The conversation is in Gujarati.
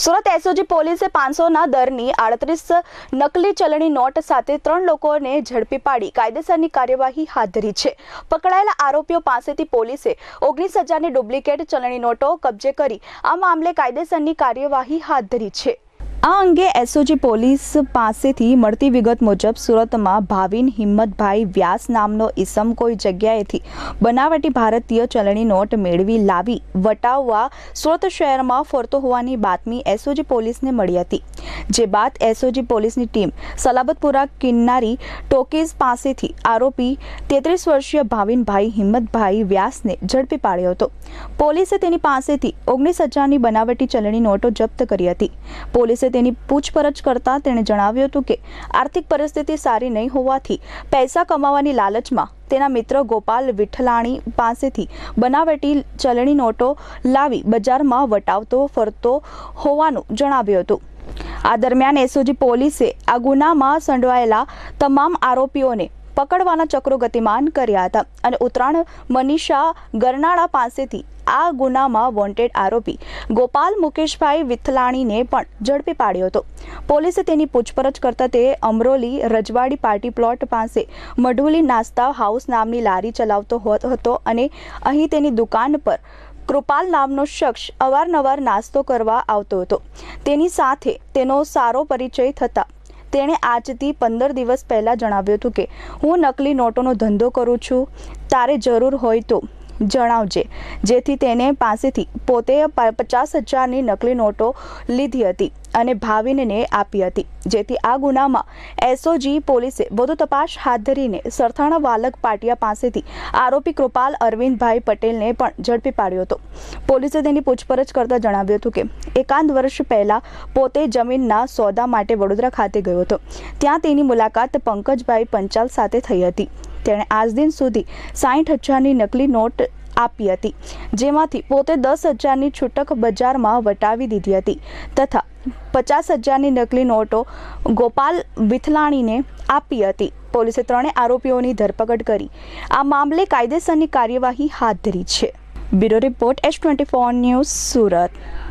સુરત એસઓજી પોલીસે પાંચસોના દરની આડત્રીસ નકલી ચલણી નોટ સાથે ત્રણ લોકોને ઝડપી પાડી કાયદેસરની કાર્યવાહી હાથ ધરી છે. પકડાયેલા આરોપીઓ પાસેથી પોલીસે ઓગણીસ હજારની ડુપ્લિકેટ ચલણી નોટો કબજે કરી આ મામલે કાયદેસરની કાર્યવાહી હાથ ધરી છે. આ અંગે એસઓજી પોલીસ પાસેથી મળતી વિગત મુજબ સુરતમાં ભાવિન હિંમતભાઈ વ્યાસ નામનો ઈસમ કોઈ જગ્યાએથી બનાવટી ભારતીય ચલણી નોટ મેળવી લાવી, વટાવવા સુરત શહેરમાં ફરતો હોવાની બાતમી એસઓજી પોલીસને મળી હતી. જે બાદ એસઓજી પોલીસની ટીમ સલાબતપુરા કિન્નારી ટોકીઝ પાસેથી આરોપી તેત્રીસ વર્ષીય ભાવિનભાઈ હિંમતભાઈ વ્યાસને ઝડપી પાડ્યો હતો. પોલીસે તેની પાસેથી ઓગણીસ હજારની બનાવટી ચલણી નોટો જપ્ત કરી હતી. પોલીસે તેની પૂછપરછ કરતાં તેણે જણાવ્યું હતું કે, આર્થિક પરિસ્થિતિ સારી નહીં હોવાથી પૈસા કમાવાની લાલચમાં તેના મિત્ર ગોપાલ વિઠલાણી પાસેથી બનાવટી ચલણી નોટો લાવી બજારમાં વટાવતો, ફરતો હોવાનું જણાવ્યું હતું. આ દરમિયાન એસઓજી પોલીસે આ ગુનામાં સંડવાયેલા તમામ આરોપીઓને પકડવાના ચક્રો ગતિમાન કર્યા હતા અને ઉત્તરાયણ મનીષા ગરનાળા પાસેથી આ ગુનામાં વોન્ટેડ આરોપી ગોપાલ મુકેશભાઈ વિથલાણીને પણ ઝડપી પાડ્યો હતો. પોલીસે તેની પૂછપરછ કરતા તે અમરોલી રજવાડી પાર્ટી પ્લોટ પાસે મઢુલી નાસ્તા હાઉસ નામની લારી ચલાવતો હતો અને અહીં તેની દુકાન પર કૃપાલ નામનો શખ્સ અવારનવાર નાસ્તો કરવા આવતો હતો. તેની સાથે તેનો સારો પરિચય થતા તેણે આજથી પંદર દિવસ પહેલાં જણાવ્યું હતું કે, હું નકલી નોટોનો ધંધો કરું છું. તારે જરૂર હોય તો જણાવજે. જેથી તેને પાસેથી પોતે પચાસ હજારની નકલી નોટો લીધી હતી અને ભાવિનને આપી હતી. જેથી આ ગુનામાં એસઓજી પોલીસે વધુ તપાસ હાથ ધરીને સરથાણા વાલક પાટિયા પાસેથી આરોપી કૃપાલ અરવિંદભાઈ પટેલને પણ ઝડપી પાડ્યો હતો. પોલીસે તેની પૂછપરછ કરતા જણાવ્યું હતું કે એકાંત વર્ષ પહેલાં પોતે જમીનના સોદા માટે વડોદરા ખાતે ગયો હતો. ત્યાં તેની મુલાકાત પંકજભાઈ પંચાલ સાથે થઈ હતી. તેણે આજ દિન સુધી સાઠ હજારની નકલી નોટ આપી હતી, જેમાંથી પોતે દસ હજારની છૂટક બજારમાં વટાવી દીધી હતી તથા પચાસ હજારની નકલી નોટો ગોપાલ વિથલાણીને આપી હતી. પોલીસે ત્રણે આરોપીઓની ધરપકડ કરી. આ મામલે કાયદેસરની કાર્યવાહી હાથ ધરી છે. Bureau report S twenty four news Surat.